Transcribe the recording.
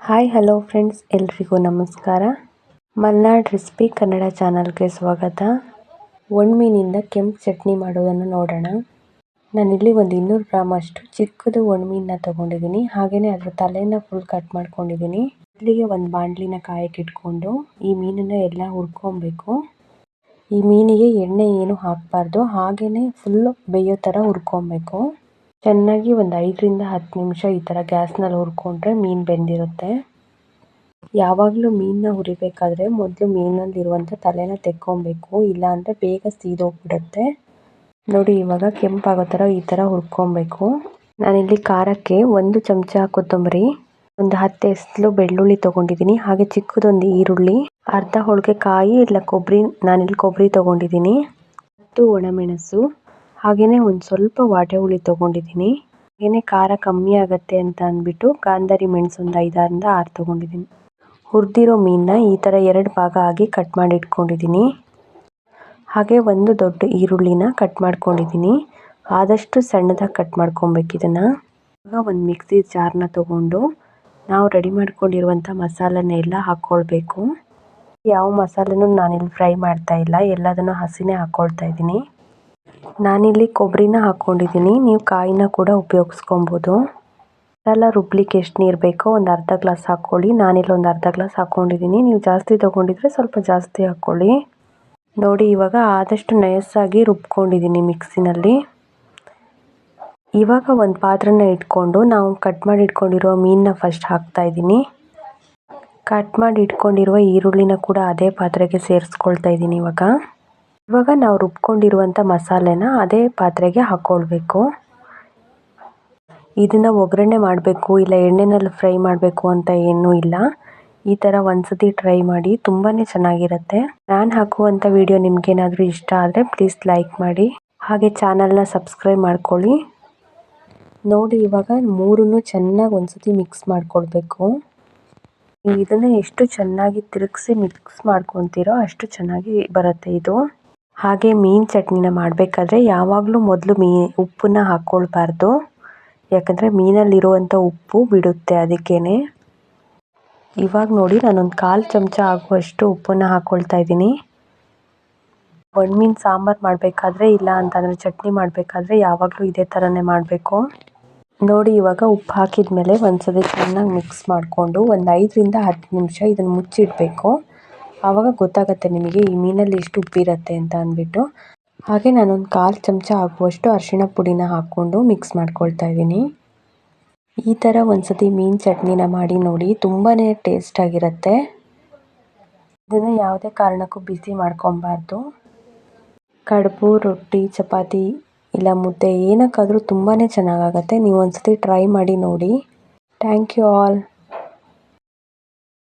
Hi hello friends ಎಲ್ರಿಗೂ ನಮಸ್ಕಾರ. Malnad recipe Kannada ಚಾನಲ್ಗೆ ಸ್ವಾಗತ. ಒಣಮೀನಿಂದ ಕೆಂಪು ಚಟ್ನಿ ಮಾಡೋದನ್ನು ನೋಡೋಣ. ನಾನಿಲ್ಲಿ ಒಂದು ಇನ್ನೂರು ಗ್ರಾಮ್ ಅಷ್ಟು ಚಿಕ್ಕದು ಒಣಮೀನನ್ನ ತೊಗೊಂಡಿದ್ದೀನಿ. ಹಾಗೆಯೇ ಅದರ ತಲೆನ ಫುಲ್ ಕಟ್ ಮಾಡ್ಕೊಂಡಿದ್ದೀನಿ. ಇಲ್ಲಿಗೆ ಒಂದು ಬಾಣಲಿನ ಕಾಯಕ್ಕೆ ಇಟ್ಕೊಂಡು ಈ ಮೀನನ್ನು ಎಲ್ಲ ಹುರ್ಕೊಬೇಕು. ಈ ಮೀನಿಗೆ ಎಣ್ಣೆ ಏನು ಹಾಕಬಾರ್ದು. ಹಾಗೆಯೇ ಫುಲ್ಲು ಬೇಯೋ ಥರ ಹುರ್ಕೊಬೇಕು. ಚೆನ್ನಾಗಿ ಒಂದು ಐದರಿಂದ ಹತ್ತು ನಿಮಿಷ ಈ ಥರ ಗ್ಯಾಸ್ನಲ್ಲಿ ಹುರ್ಕೊಂಡ್ರೆ ಮೀನು ಬೆಂದಿರುತ್ತೆ. ಯಾವಾಗಲೂ ಮೀನನ್ನ ಹುರಿಬೇಕಾದ್ರೆ ಮೊದಲು ಮೀನಲ್ಲಿರುವಂಥ ತಲೆನ ತೆಕ್ಕೊಬೇಕು, ಇಲ್ಲಾಂದರೆ ಬೇಗ ಸೀದೋಗ್ಬಿಡುತ್ತೆ. ನೋಡಿ ಇವಾಗ ಕೆಂಪಾಗೋ ಥರ ಈ ಥರ ಹುರ್ಕೊಬೇಕು. ನಾನಿಲ್ಲಿ ಖಾರಕ್ಕೆ ಒಂದು ಚಮಚ ಕೊತ್ತಂಬರಿ, ಒಂದು ಹತ್ತು ಎಸ್ಲು ಬೆಳ್ಳುಳ್ಳಿ ತೊಗೊಂಡಿದ್ದೀನಿ ಹಾಗೆ ಚಿಕ್ಕದೊಂದು ಈರುಳ್ಳಿ, ಅರ್ಧ ಹೋಳಿಗೆ ಕಾಯಿ ಇಲ್ಲ ಕೊಬ್ಬರಿ ನಾನಿಲ್ಲಿ ಕೊಬ್ಬರಿ ತೊಗೊಂಡಿದ್ದೀನಿ ಹತ್ತು ಒಣಮೆಣಸು ಹಾಗೆಯೇ ಒಂದು ಸ್ವಲ್ಪ ವಾಟೆ ಹುಳಿ ತೊಗೊಂಡಿದ್ದೀನಿ. ಹಾಗೇನೇ ಖಾರ ಕಮ್ಮಿ ಆಗುತ್ತೆ ಅಂತ ಅಂದ್ಬಿಟ್ಟು ಗಾಂಧಾರಿ ಮೆಣಸು ಒಂದು ಐದರಿಂದ ಆರು ತೊಗೊಂಡಿದ್ದೀನಿ. ಹುರಿದಿರೋ ಮೀನನ್ನ ಈ ಥರ ಎರಡು ಭಾಗ ಆಗಿ ಕಟ್ ಮಾಡಿ ಇಟ್ಕೊಂಡಿದ್ದೀನಿ. ಹಾಗೆ ಒಂದು ದೊಡ್ಡ ಈರುಳ್ಳಿನ ಕಟ್ ಮಾಡ್ಕೊಂಡಿದ್ದೀನಿ. ಆದಷ್ಟು ಸಣ್ಣದಾಗಿ ಕಟ್ ಮಾಡ್ಕೊಬೇಕು ಇದನ್ನು. ಈಗ ಒಂದು ಮಿಕ್ಸಿ ಜಾರ್ನ ತೊಗೊಂಡು ನಾವು ರೆಡಿ ಮಾಡ್ಕೊಂಡಿರುವಂಥ ಮಸಾಲನ್ನೆಲ್ಲ ಹಾಕ್ಕೊಳ್ಬೇಕು ಯಾವ ಮಸಾಲೆನೂ ನಾನಿಲ್ಲಿ ಫ್ರೈ ಮಾಡ್ತಾ ಇಲ್ಲ. ಎಲ್ಲದನ್ನು ಹಸಿನೇ ಹಾಕ್ಕೊಳ್ತಾ ಇದ್ದೀನಿ. ನಾನಿಲ್ಲಿ ಕೊಬ್ಬರಿನ ಹಾಕ್ಕೊಂಡಿದ್ದೀನಿ. ನೀವು ಕಾಯಿನ ಕೂಡ ಉಪಯೋಗಿಸ್ಕೊಬೋದು. ಮಸಾಲ ರುಬ್ಲಿಕ್ಕೆ ಎಷ್ಟು ನೀರು ಬೇಕೋ ಒಂದು ಅರ್ಧ ಗ್ಲಾಸ್ ಹಾಕ್ಕೊಳ್ಳಿ. ನಾನಿಲ್ಲಿ ಒಂದು ಅರ್ಧ ಗ್ಲಾಸ್ ಹಾಕ್ಕೊಂಡಿದ್ದೀನಿ. ನೀವು ಜಾಸ್ತಿ ತೊಗೊಂಡಿದ್ರೆ ಸ್ವಲ್ಪ ಜಾಸ್ತಿ ಹಾಕ್ಕೊಳ್ಳಿ. ನೋಡಿ, ಇವಾಗ ಆದಷ್ಟು ನಯಸ್ಸಾಗಿ ರುಬ್ಕೊಂಡಿದ್ದೀನಿ ಮಿಕ್ಸಿನಲ್ಲಿ. ಇವಾಗ ಒಂದು ಪಾತ್ರನ ಇಟ್ಕೊಂಡು ನಾವು ಕಟ್ ಮಾಡಿ ಇಟ್ಕೊಂಡಿರೋ ಮೀನನ್ನ ಫಸ್ಟ್ ಹಾಕ್ತಾ ಇದ್ದೀನಿ. ಕಟ್ ಮಾಡಿ ಇಟ್ಕೊಂಡಿರುವ ಈರುಳ್ಳಿನ ಕೂಡ ಅದೇ ಪಾತ್ರೆಗೆ ಸೇರಿಸ್ಕೊಳ್ತಾ ಇದ್ದೀನಿ ಇವಾಗ. ಇವಾಗ ನಾವು ರುಬ್ಕೊಂಡಿರುವಂಥ ಮಸಾಲೆನ ಅದೇ ಪಾತ್ರೆಗೆ ಹಾಕ್ಕೊಳ್ಬೇಕು ಇದನ್ನು ಒಗ್ಗರಣೆ ಮಾಡಬೇಕು, ಇಲ್ಲ ಎಣ್ಣೆನಲ್ಲಿ ಫ್ರೈ ಮಾಡಬೇಕು ಅಂತ ಏನೂ ಇಲ್ಲ. ಈ ಥರ ಒಂದ್ಸತಿ ಟ್ರೈ ಮಾಡಿ ತುಂಬಾ ಚೆನ್ನಾಗಿರುತ್ತೆ. ನಾನು ಹಾಕುವಂಥ ವಿಡಿಯೋ ನಿಮಗೇನಾದರೂ ಇಷ್ಟ ಆದರೆ ಪ್ಲೀಸ್ ಲೈಕ್ ಮಾಡಿ. ಹಾಗೆ ಚಾನಲ್ನ ಸಬ್ಸ್ಕ್ರೈಬ್ ಮಾಡ್ಕೊಳ್ಳಿ. ನೋಡಿ ಇವಾಗ ಮೂರನ್ನು ಚೆನ್ನಾಗಿ ಒಂದ್ಸತಿ ಮಿಕ್ಸ್ ಮಾಡ್ಕೊಳ್ಬೇಕು. ಇದನ್ನು ಎಷ್ಟು ಚೆನ್ನಾಗಿ ತಿರುಗಿಸಿ ಮಿಕ್ಸ್ ಮಾಡ್ಕೊತೀರೋ ಅಷ್ಟು ಚೆನ್ನಾಗಿ ಬರುತ್ತೆ ಇದು. ಹಾಗೆ ಮೀನು ಚಟ್ನಿನ ಮಾಡಬೇಕಾದ್ರೆ ಯಾವಾಗಲೂ ಮೊದಲು ಮೀ, ಉಪ್ಪನ್ನ ಹಾಕ್ಕೊಳ್ಬಾರ್ದು ಯಾಕಂದರೆ ಮೀನಲ್ಲಿರುವಂಥ ಉಪ್ಪು ಬಿಡುತ್ತೆ ಅದಕ್ಕೇ ಇವಾಗ ನೋಡಿ ನಾನೊಂದು ಕಾಲು ಚಮಚ ಆಗುವಷ್ಟು ಉಪ್ಪನ್ನು ಹಾಕ್ಕೊಳ್ತಾ ಇದ್ದೀನಿ. ಒಣಮೀನು ಸಾಂಬಾರು ಮಾಡಬೇಕಾದ್ರೆ ಇಲ್ಲ ಅಂತಂದರೆ ಚಟ್ನಿ ಮಾಡಬೇಕಾದ್ರೆ ಯಾವಾಗಲೂ ಇದೇ ಥರನೇ ಮಾಡಬೇಕು. ನೋಡಿ ಇವಾಗ ಉಪ್ಪು ಹಾಕಿದ ಮೇಲೆ ಒಂದು ಒಂದ್ಸತಿ ಚೆನ್ನಾಗಿ ಮಿಕ್ಸ್ ಮಾಡಿಕೊಂಡು ಒಂದು ಐದರಿಂದ ಹತ್ತು ನಿಮಿಷ ಇದನ್ನು ಮುಚ್ಚಿಡಬೇಕು. ಆವಾಗ ಗೊತ್ತಾಗುತ್ತೆ ನಿಮಗೆ ಈ ಮೀನಲ್ಲಿ ಎಷ್ಟು ಉಪ್ಪಿರುತ್ತೆ ಅಂತ ಅಂದ್ಬಿಟ್ಟು. ಹಾಗೆ ನಾನೊಂದು ಕಾಲು ಚಮಚ ಆಗುವಷ್ಟು ಅರಿಶಿಣ ಪುಡಿನ ಹಾಕ್ಕೊಂಡು ಮಿಕ್ಸ್ ಮಾಡ್ಕೊಳ್ತಾ ಇದ್ದೀನಿ. ಈ ಥರ ಒಂದ್ಸತಿ ಮೀನು ಚಟ್ನಿನ ಮಾಡಿ ನೋಡಿ ತುಂಬಾ ಟೇಸ್ಟಾಗಿರುತ್ತೆ ಇದನ್ನು ಯಾವುದೇ ಕಾರಣಕ್ಕೂ ಬಿಸಿ ಮಾಡ್ಕೊಬಾರ್ದು ಕಡುಬು, ರೊಟ್ಟಿ, ಚಪಾತಿ ಇಲ್ಲ ಮುದ್ದೆ ಏನಕ್ಕಾದರೂ ತುಂಬಾ ಚೆನ್ನಾಗಾಗತ್ತೆ. ನೀವು ಒಂದ್ಸತಿ ಟ್ರೈ ಮಾಡಿ ನೋಡಿ. Thank you all